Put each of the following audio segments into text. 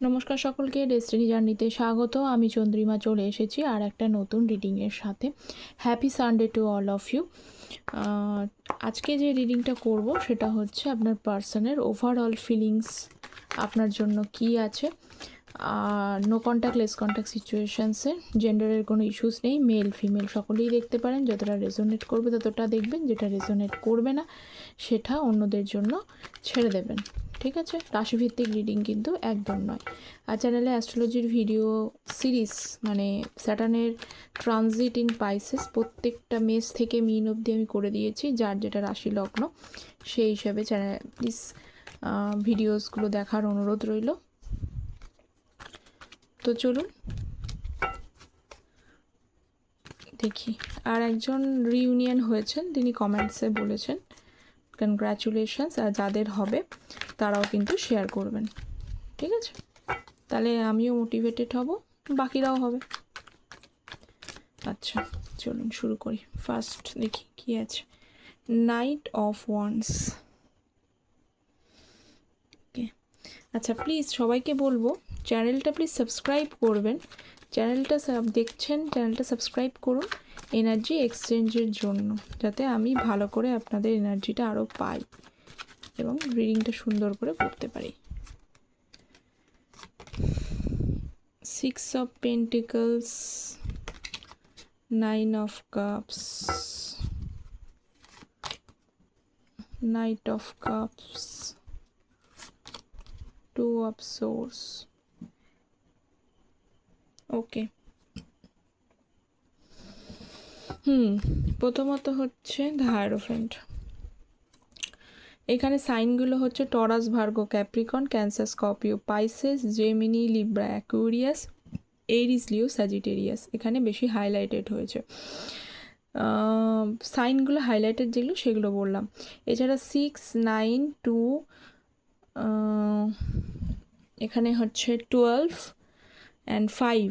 নমস্কার সকলকে ডেস্টিনি জার্নিতে স্বাগত। আমি চন্দ্রিমা চলে এসেছি আর একটা নতুন রিডিংয়ের সাথে। Happy Sunday to all of you আজকে যে রিডিংটা করব সেটা হচ্ছে আপনার পার্সনের ওভারঅল ফিলিংস আপনার জন্য কি আছে। নো কন্ট্যাক্ট লেস কন্ট্যাক্ট সিচুয়েশানসে জেন্ডারের কোনো ইস্যুস নেই মেল ফিমেল সকলেই দেখতে পারেন। যতটা রেজোনেট করবে ততটা দেখবেন, যেটা রেজোনেট করবে না, সেটা অন্যদের জন্য ছেড়ে দেবেন। ঠিক আছে? রাশিভিত্তিক রিডিং কিন্তু একদম নয়। আর চ্যানেলে অ্যাস্ট্রোলজির ভিডিও সিরিজ মানে স্যাটানের ট্রানজিট ইন পাইসেস প্রত্যেকটা মেস থেকে মিন অবধি আমি করে দিয়েছি, যার যেটা রাশি লগ্ন, সেই হিসাবে চ্যানেল প্লিজ ভিডিওসগুলো দেখার অনুরোধ রইল। তো চলুন, দেখি। আর একজন রিউনিয়ন হয়েছেন, তিনি কমেন্টসে বলেছেন কনগ্র্যাচুলেশনস আর যাদের হবে তারাও কিন্তু শেয়ার করবেন। ঠিক আছে? তাহলে আমিও মোটিভেটেড হব, বাকিরাও হবে। আচ্ছা চলুন শুরু করি। ফার্স্ট দেখি কি আছে। নাইট অফ ওয়ান্স ওকে আচ্ছা প্লিজ সবাইকে বলব চ্যানেলটা প্লিজ সাবস্ক্রাইব করবেন। চ্যানেলটা দেখছেন চ্যানেলটা সাবস্ক্রাইব করুন এনার্জি এক্সচেঞ্জের জন্য, যাতে আমি ভালো করে আপনাদের এনার্জিটা আরও পাই। এবং রিডিংটা সুন্দর করে করতে পারি। Six of pentacles nine of cups knight of cups two of swords okay hmm প্রথমত হচ্ছে দ্য হায়ারোফ্রেন্ট এখানে সাইনগুলো হচ্ছে Taurus, Virgo, Capricorn, Cancer Scorpio Pisces, Gemini, Libra, Aquarius, Aries, Leo, Sagittarius. এখানে বেশি হাইলাইটেড হয়েছে। সাইনগুলো হাইলাইটেড যেগুলো, সেগুলো বললাম। এছাড়া সিক্স, নাইন, টু এখানে হচ্ছে টুয়েলভ অ্যান্ড ফাইভ।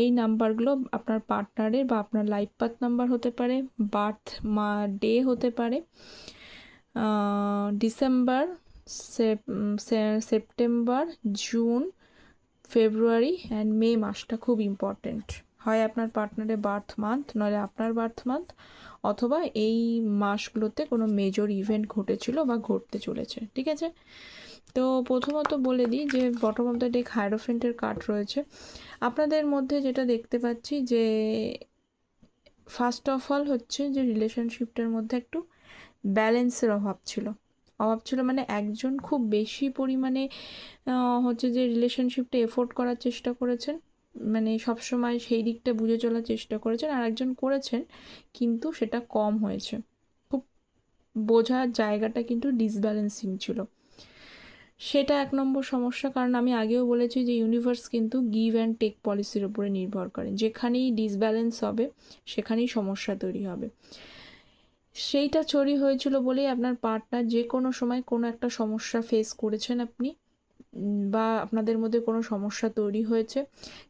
এই নাম্বারগুলো আপনার পার্টনারের বা আপনার লাইফ পাথ নাম্বার হতে পারে, বার্থ মা, ডে হতে পারে। December September, June, February and May মাসটা খুব ইম্পর্টেন্ট হয় আপনার পার্টনারের বার্থ মান্থ নয় আপনার বার্থ মান্থ অথবা এই মাসগুলোতে কোনো মেজর ইভেন্ট ঘটেছিল বা ঘটতে চলেছে, ঠিক আছে? তো প্রথমত বলে দিই যে বটম অফ দ্য ডেক হায়ারোফেন্টের কার্ড রয়েছে। আপনাদের মধ্যে যেটা দেখতে পাচ্ছি যে ফার্স্ট অফ অল হচ্ছে যে রিলেশনশিপটার মধ্যে একটু ব্যালেন্সের অভাব ছিল। অভাব ছিল মানে একজন খুব বেশি পরিমাণে হচ্ছে যে রিলেশনশিপটা এফোর্ড করার চেষ্টা করেছেন। মানে সবসময় সেই দিকটা বুঝে চলার চেষ্টা করেছেন, আর একজন করেছেন কিন্তু সেটা কম হয়েছে। খুব বোঝার জায়গাটা কিন্তু ডিসব্যালেন্সিং ছিল। সেটা এক নম্বর সমস্যা, কারণ আমি আগেও বলেছি যে ইউনিভার্স কিন্তু গিভ অ্যান্ড টেক পলিসির উপরে নির্ভর করে। যেখানেই ডিসব্যালেন্স হবে, সেখানেই সমস্যা তৈরি হবে। সেইটা চুরি হয়েছিল বলেই আপনার পার্টনার যে কোনো সময় কোনো একটা সমস্যা ফেস করেছেন আপনি বা আপনাদের মধ্যে কোনো সমস্যা তৈরি হয়েছে,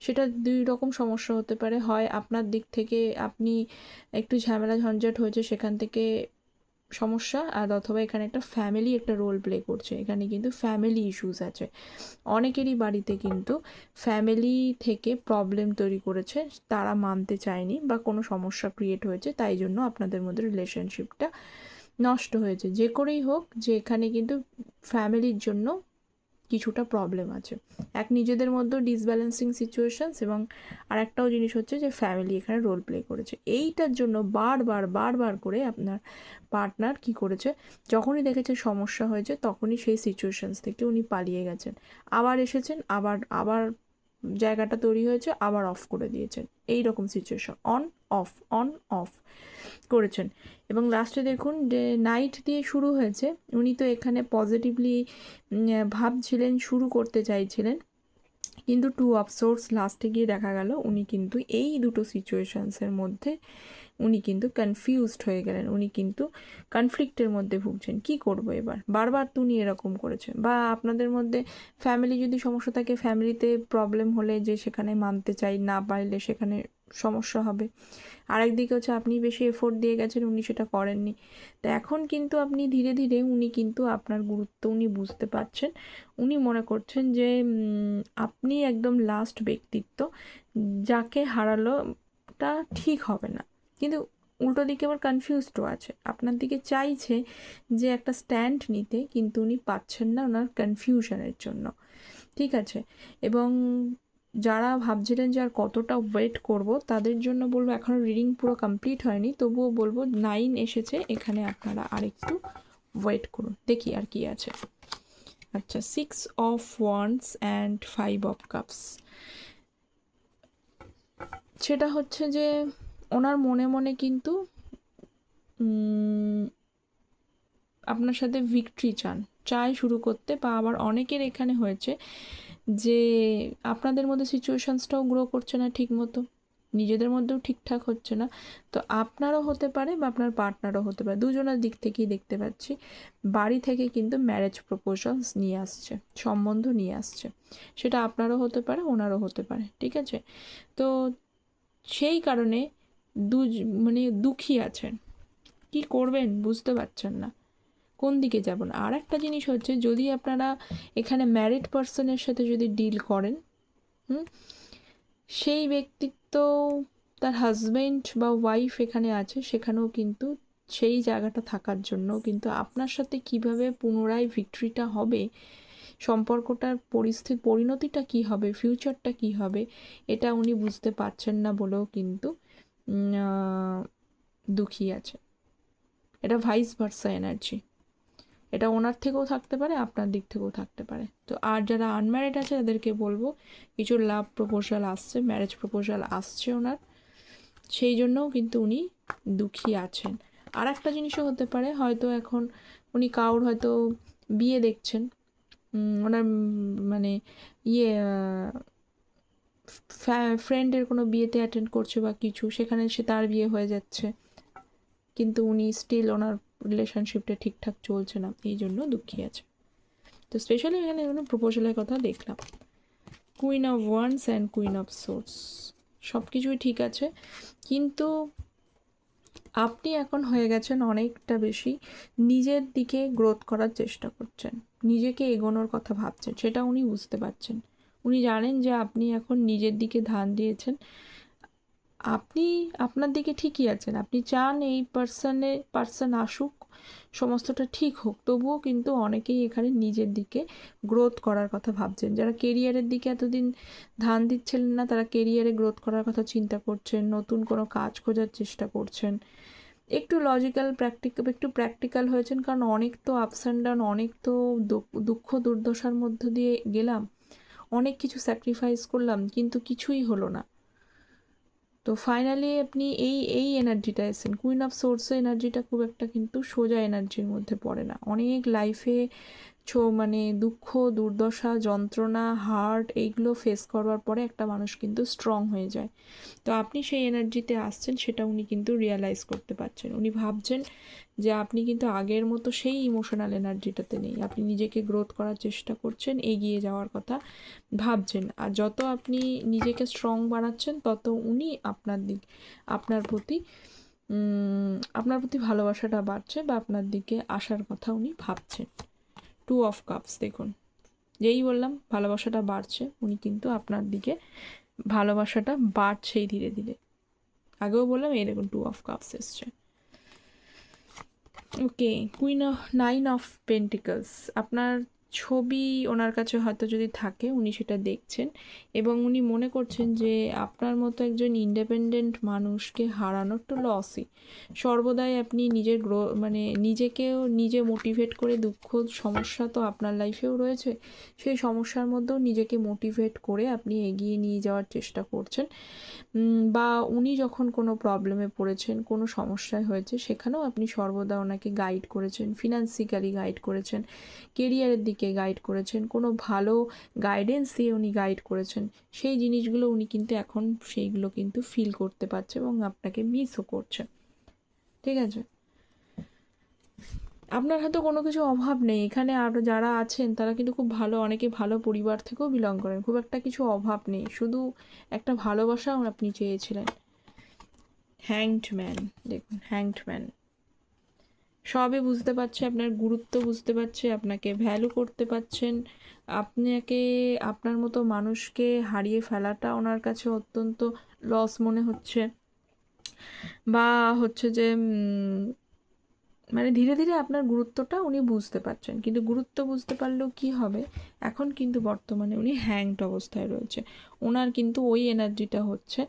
সেটা দুই রকম সমস্যা হতে পারে। হয় আপনার দিক থেকে আপনি একটু ঝামেলা ঝঞ্ঝাট হয়েছে, সেখান থেকে সমস্যা আর অথবা এখানে একটা ফ্যামিলি একটা রোল প্লে করছে। এখানে কিন্তু ফ্যামিলি ইস্যুস আছে। অনেকেরই বাড়িতে কিন্তু ফ্যামিলি থেকে প্রবলেম তৈরি করেছে, তারা মানতে চায়নি বা কোনো সমস্যা ক্রিয়েট হয়েছে, তাই জন্য আপনাদের মধ্যে রিলেশনশিপটা নষ্ট হয়েছে। যে করেই হোক, যে এখানে কিন্তু ফ্যামিলির জন্য কিছুটা প্রবলেম আছে। এক নিজেদের মধ্যেও ডিসব্যালেন্সিং সিচুয়েশনস এবং আর একটাও জিনিস হচ্ছে যে ফ্যামিলি এখানে রোল প্লে করেছে। এইটার জন্য বারবার বারবার করে আপনার পার্টনার কি করেছে? যখনই দেখেছে সমস্যা হয়েছে, তখনই সেই সিচুয়েশনস থেকে উনি পালিয়ে গেছেন। আবার এসেছেন, আবার আবার জায়গাটা তৈরি হয়েছে, আবার অফ করে দিয়েছেন। এই রকম situation on off, on, off করেছেন। এবং লাস্টে দেখুন যে নাইট দিয়ে শুরু হয়েছে, উনি তো এখানে পজিটিভলি ভাবছিলেন শুরু করতে চাইছিলেন। কিন্তু টু অফ সোর্স লাস্টে গিয়ে দেখা গেল, উনি কিন্তু এই দুটো সিচুয়েশানসের মধ্যে উনি কিন্তু কনফিউজড হয়ে গেলেন। উনি কিন্তু কনফ্লিক্টের মধ্যে ভুগছেন। কি করব এবার? বারবার তো উনি এরকম করেছেন। বা আপনাদের মধ্যে ফ্যামিলি যদি সমস্যা থাকে ফ্যামিলিতে প্রবলেম হলে যে সেখানে মানতে চাই, না পারলে সেখানে সমস্যা হবে। আরেকদিকে হচ্ছে আপনি বেশি এফোর্ট দিয়ে গেছেন, উনি সেটা করেননি। তো এখন কিন্তু আপনি ধীরে ধীরে উনি কিন্তু আপনার গুরুত্ব উনি বুঝতে পারছেন। উনি মনে করছেন যে আপনি একদম লাস্ট ব্যক্তিত্ব, যাকে হারালোটা ঠিক হবে না। কিন্তু উল্টো দিকে আবার কনফিউজডও আছে। আপনার দিকে চাইছে যে একটা স্ট্যান্ড নিতে, কিন্তু উনি পাচ্ছেন না ওনার কনফিউশনের জন্য। ঠিক আছে? এবং যারা ভাবছিলেন যে আর কতটা ওয়েট করব, তাদের জন্য বলব এখনও রিডিং পুরো কমপ্লিট হয়নি। তবুও বলব নাইন এসেছে, এখানে আপনারা আরেকটু ওয়েট করুন। দেখি আর কি আছে। আচ্ছা six of wands and five of cups সেটা হচ্ছে যে ওনার মনে মনে কিন্তু আপনার সাথে ভিক্টরি চান। চায় শুরু করতে বা আবার অনেকের এখানে হয়েছে যে আপনাদের মধ্যে সিচুয়েশনসটাও গ্রো করছে না ঠিক মতো নিজেদের মধ্যেও ঠিকঠাক হচ্ছে না। তো আপনারও হতে পারে বা আপনার পার্টনারও হতে পারে, দুজনের দিক থেকেই দেখতে পাচ্ছি। বাড়ি থেকে কিন্তু ম্যারেজ প্রপোজালস নিয়ে আসছে, সম্বন্ধ নিয়ে আসছে। সেটা আপনারও হতে পারে, ওনারও হতে পারে, ঠিক আছে? তো সেই কারণে দু মানে দুঃখী আছেন। কি করবেন বুঝতে পারছেন না। কোন দিকে যাবেন আর একটা জিনিস হচ্ছে, যদি আপনারা এখানে ম্যারিড পার্সনের সাথে যদি ডিল করেন, হুম, সেই ব্যক্তিত্ব তার হাজব্যান্ড বা ওয়াইফ এখানে আছে, সেখানেও কিন্তু সেই জায়গাটা থাকার জন্য কিন্তু আপনার সাথে কীভাবে পুনরায় ভিক্টরিটা হবে, সম্পর্কটার পরিস্থিতি, পরিণতিটা কি হবে ফিউচারটা কি হবে, এটা উনি বুঝতে পারছেন না বলেও কিন্তু দুঃখী আছে। এটা ভাইস ভার্সা এনার্জি এটা ওনার থেকেও থাকতে পারে, আপনার দিক থেকেও থাকতে পারে। তো আর যারা আনম্যারিড আছে, তাদেরকে বলব, কিছু লাভ প্রপোজাল আসছে ম্যারেজ প্রপোজাল আসছে ওনার। সেই জন্যও কিন্তু উনি দুঃখী আছেন। আর একটা জিনিসও হতে পারে, হয়তো এখন উনি কাউর হয়তো বিয়ে দেখছেন ওনার মানে ইয়ে ফ্রেন্ডের কোনো বিয়েতে অ্যাটেন্ড করছে বা কিছু, সেখানে সে তার বিয়ে হয়ে যাচ্ছে। কিন্তু উনি স্টিল ওনার রিলেশনশিপটা ঠিকঠাক চলছে না, এই জন্য দুঃখী আছে। তো স্পেশালি এখানে কোনো প্রপোজালের কথা দেখলাম। Queen of wands and queen of swords সব কিছুই ঠিক আছে, কিন্তু আপনি এখন হয়ে গেছেন অনেকটা বেশি নিজের দিকে গ্রোথ করার চেষ্টা করছেন, নিজেকে এগোনোর কথা ভাবছেন, সেটা উনি বুঝতে পারছেন। উনি জানেন যে আপনি এখন নিজের দিকে ধান দিয়েছেন। আপনি আপনার দিকে ঠিকই আছেন। আপনি চান এই পার্সনে পার্সন আসুক, সমস্তটা ঠিক হোক। তবুও কিন্তু অনেকেই এখানে নিজের দিকে গ্রোথ করার কথা ভাবছেন। যারা কেরিয়ারের দিকে এতদিন ধান দিচ্ছিলেন না, তারা কেরিয়ারে গ্রোথ করার কথা চিন্তা করছেন, নতুন কোনো কাজ খোঁজার চেষ্টা করছেন। একটু লজিক্যাল প্র্যাকটিক্যাল একটু প্র্যাকটিক্যাল হয়েছেন, কারণ অনেক তো আপস অ্যান্ড ডাউন অনেক তো দুঃখ- দুঃখ দুর্দশার মধ্য দিয়ে গেলাম। অনেক কিছু স্যাক্রিফাইস করলাম, কিন্তু কিছুই হলো না। তো ফাইনালি আপনি এই এই এনার্জিটা এসেছেন। কুইন অফ সোর্সের এনার্জিটা খুব একটা কিন্তু সোজা এনার্জির মধ্যে পড়ে না। অনেক লাইফে মানে দুঃখ, দুর্দশা, যন্ত্রণা হার্ট এইগুলো ফেস করবার পরে একটা মানুষ কিন্তু স্ট্রং হয়ে যায়। তো আপনি সেই এনার্জিতে আসছেন, সেটা উনি কিন্তু রিয়ালাইজ করতে পারছেন। উনি ভাবছেন যে আপনি কিন্তু আগের মতো সেই ইমোশনাল এনার্জিটাতে নেই। আপনি নিজেকে গ্রোথ করার চেষ্টা করছেন, এগিয়ে যাওয়ার কথা ভাবছেন। আর যত আপনি নিজেকে স্ট্রং বানাচ্ছেন, তত উনি আপনার দিক, আপনার প্রতি আপনার প্রতি ভালোবাসাটা বাড়ছে বা আপনার দিকে আসার কথা উনি ভাবছেন। টু অফ কাপস দেখুন। যেই বললাম, ভালোবাসাটা বাড়ছে, উনি কিন্তু আপনার দিকে ভালোবাসাটা বাড়ছেই ধীরে ধীরে। আগেও বললাম, এই দেখুন টু অফ কাপস এসছে। Okay queen of nine of pentacles আপনার ছবি ওনার কাছে হয়তো যদি থাকে, উনি সেটা দেখছেন। এবং উনি মনে করছেন যে, আপনার মতো একজন ইন্ডিপেন্ডেন্ট মানুষকে হারানো একটু লসই সর্বদাই আপনি নিজের গ্রো মানে নিজেকেও নিজে মোটিভেট করে দুঃখ, সমস্যা তো আপনার লাইফেও রয়েছে। সেই সমস্যার মধ্যেও নিজেকে মোটিভেট করে আপনি এগিয়ে নিয়ে যাওয়ার চেষ্টা করছেন। বা উনি যখন কোনো প্রবলেমে পড়েছেন, কোনো সমস্যায় হয়েছে, সেখানেও আপনি সর্বদা ওনাকে গাইড করেছেন ফিনান্সিক্যালি গাইড করেছেন কেরিয়ারের দিকে গাইড করেছেন, কোনো ভালো গাইডেন্স দিয়ে উনি গাইড করেছেন, সেই জিনিসগুলো উনি কিন্তু এখন সেইগুলো কিন্তু ফিল করতে পারছে এবং আপনাকে মিসও করছে। ঠিক আছে? আপনার হয়তো কোনো কিছু অভাব নেই। এখানে আর যারা আছেন, তারা কিন্তু খুব ভালো, অনেকে ভালো পরিবার থেকেও বিলং করেন। খুব একটা কিছু অভাব নেই। শুধু একটা ভালোবাসা আপনি চেয়েছিলেন। হ্যাংড ম্যান দেখুন হ্যাংড ম্যান সবই বুঝতে পারছে, আপনার গুরুত্ব বুঝতে পারছে, আপনাকে ভ্যালু করতে পারছেন। আপনাকে, আপনার মতো মানুষকে হারিয়ে ফেলাটা ওনার কাছে অত্যন্ত লস মনে হচ্ছে। বা হচ্ছে যে মানে ধীরে ধীরে আপনার গুরুত্বটা উনি বুঝতে পারছেন। কিন্তু গুরুত্ব বুঝতে পারলেও কি হবে? এখন কিন্তু বর্তমানে উনি হ্যাংড অবস্থায় রয়েছে। ওনার কিন্তু ওই এনার্জিটা হচ্ছে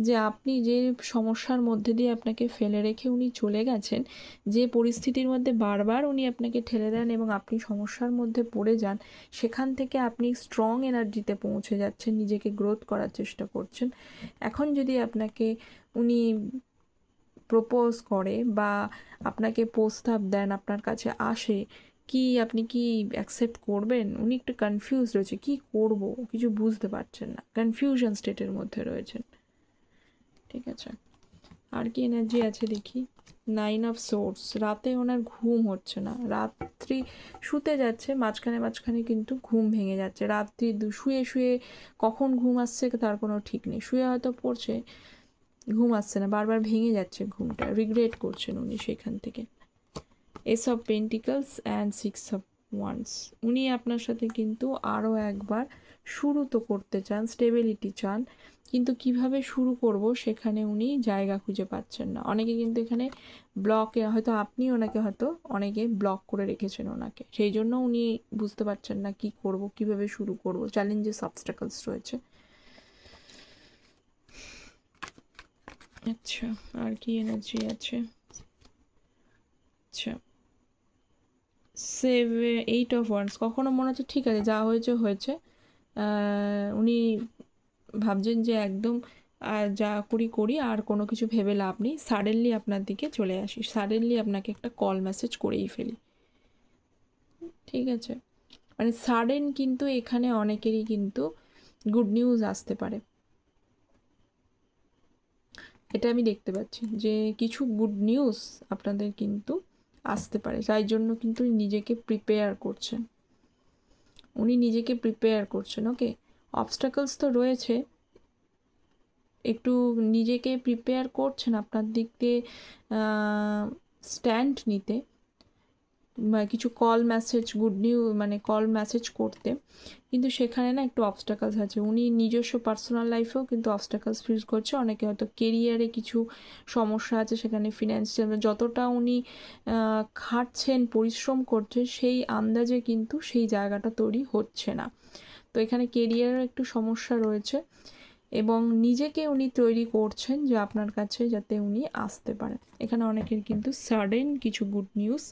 যে আপনি যে সমস্যার মধ্যে দিয়ে আপনাকে ফেলে রেখে উনি চলে গেছেন, যে পরিস্থিতির মধ্যে বারবার উনি আপনাকে ঠেলে দেন এবং আপনি সমস্যার মধ্যে পড়ে যান, সেখান থেকে আপনি স্ট্রং এনার্জিতে পৌঁছে যাচ্ছেন, নিজেকে গ্রোথ করার চেষ্টা করছেন। এখন যদি আপনাকে উনি প্রপোজ করে বা আপনাকে প্রস্তাব দেন, আপনার কাছে আসে, কি আপনি কি অ্যাকসেপ্ট করবেন? উনি একটু কনফিউজ রয়েছে, কি করব? কিছু বুঝতে পারছেন না। কনফিউশন স্টেটের মধ্যে রয়েছেন। ঠিক আছে? আর কি এনার্জি আছে দেখি? নাইন অফ সোর্স রাতে ওনার ঘুম হচ্ছে না। রাত্রি শুতে যাচ্ছে, মাঝখানে মাঝখানে কিন্তু ঘুম ভেঙে যাচ্ছে। রাত্রি শুয়ে শুয়ে কখন ঘুম আসছে তার কোনো ঠিক নেই। শুয়ে হয়তো পড়ছে ঘুম আসছে না, বারবার ভেঙে যাচ্ছে ঘুমটা রিগ্রেট করছেন উনি সেখান থেকে। Ace of pentacles and six of wands উনি আপনার সাথে কিন্তু আরও একবার শুরু তো করতে চান স্টেবিলিটি চান, কিন্তু কীভাবে শুরু করব সেখানে উনি জায়গা খুঁজে পাচ্ছেন না। অনেকে কিন্তু এখানে ব্লকে হয়তো আপনি ওনাকে হয়তো অনেকে ব্লক করে রেখেছেন ওনাকে। সেই জন্য উনি বুঝতে পারছেন না কি করব, কীভাবে শুরু করব চ্যালেঞ্জেস অবস্টাকলস রয়েছে। আচ্ছা আর কি এনার্জি আছে? আচ্ছা। সেভ এইট অফ ওয়ান্স কখনো মনে হচ্ছে ঠিক আছে, যা হয়েছে হয়েছে। উনি ভাবছেন যে একদম যা করি করি, আর কোনো কিছু ভেবে লাভ নেই। সাডেনলি আপনার দিকে চলে আসি। সাডেনলি আপনাকে একটা কল মেসেজ করেই ফেলি। ঠিক আছে? মানে সাডেন কিন্তু এখানে অনেকেরই কিন্তু গুড নিউজ আসতে পারে। এটা আমি দেখতে পাচ্ছি যে কিছু গুড নিউজ আপনাদের কিন্তু আসতে পারে। তাই জন্য কিন্তু নিজেকে প্রিপেয়ার করছেন। উনি নিজেকে প্রিপেয়ার করছেন ওকে অবস্টাকলস তো রয়েছে। একটু নিজেকে প্রিপেয়ার করছেন আপনার দিক দিয়ে স্ট্যান্ড নিতে। কিছু কল মেসেজ গুড নিউ মানে কল মেসেজ করতে। কিন্তু সেখানে না একটু অবস্টাকলস আছে। উনি নিজস্ব পার্সোনাল লাইফেও কিন্তু অবস্টাকলস ফেস করছে। অনেকে হয়তো কেরিয়ারে কিছু সমস্যা আছে, সেখানে ফিনান্সিয়াল যতটা উনি খাটছেন, পরিশ্রম করছে সেই আন্দাজে কিন্তু সেই জায়গাটা তৈরি হচ্ছে না। তো এখানে কেরিয়ারের একটু সমস্যা রয়েছে। এবং নিজেকে উনি তৈরি করছেন যে আপনার কাছে যাতে উনি আসতে পারেন এখানে অনেকের কিন্তু সাডেন কিছু গুড নিউজ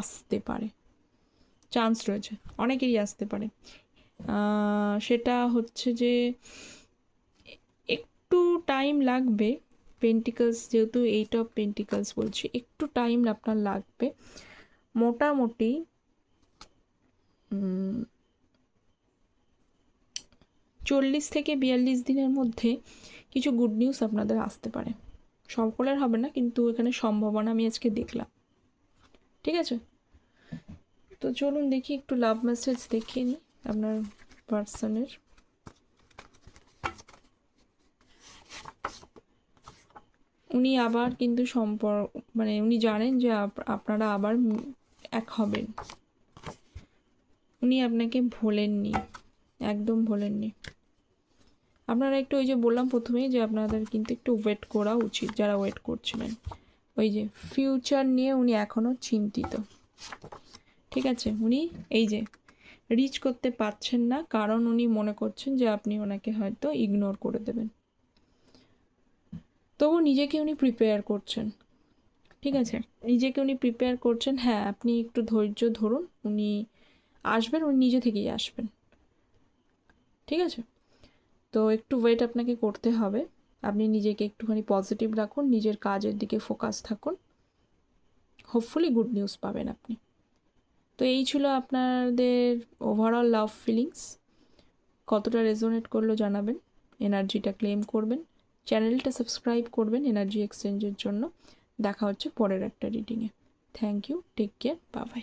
আসতে পারে। চান্স রয়েছে, অনেকেরই আসতে পারে। সেটা হচ্ছে যে একটু টাইম লাগবে পেন্টিকলস যেহেতু এইট অফ পেন্টিকলস বলছি, একটু টাইম আপনার লাগবে। মোটামুটি চল্লিশ থেকে বিয়াল্লিশ দিনের মধ্যে কিছু গুড নিউজ আপনাদের আসতে পারে। সকলের হবে না, কিন্তু এখানে সম্ভাবনা আমি আজকে দেখলাম। ঠিক আছে? তো চলুন দেখি, একটু লাভ মেসেজ দেখিয়ে নিই আপনার পার্সনের উনি আবার কিন্তু সম্পর্ক মানে উনি জানেন যে আপ- আপনারা আবার এক হবেন। উনি আপনাকে ভোলেননি, একদম ভোলেননি। আপনারা একটু ওই যে বললাম প্রথমেই যে আপনাদের কিন্তু একটু ওয়েট করা উচিত যারা ওয়েট করছিলেন। ওই যে ফিউচার নিয়ে উনি এখনও চিন্তিত। ঠিক আছে? উনি এই যে রিচ করতে পারছেন না, কারণ উনি মনে করছেন যে আপনি ওনাকে হয়তো ইগনোর করে দেবেন। তবু নিজেকে উনি প্রিপেয়ার করছেন। ঠিক আছে? নিজেকে উনি প্রিপেয়ার করছেন হ্যাঁ আপনি একটু ধৈর্য ধরুন, উনি আসবেন, উনি নিজে থেকেই আসবেন। ঠিক আছে? তো একটু ওয়েট আপনাকে করতে হবে। আপনি নিজেকে একটুখানি পজিটিভ রাখুন, নিজের কাজের দিকে ফোকাস থাকুন। হোপফুলি গুড নিউজ পাবেন আপনি। তো এই ছিল আপনাদের ওভারঅল লাভ ফিলিংস কতটা রেজোনেট করল জানাবেন এনার্জিটা ক্লেম করবেন। চ্যানেলটা সাবস্ক্রাইব করবেন এনার্জি এক্সচেঞ্জের জন্য। দেখা হচ্ছে পরের একটা রিডিংয়ে thank you take care Babai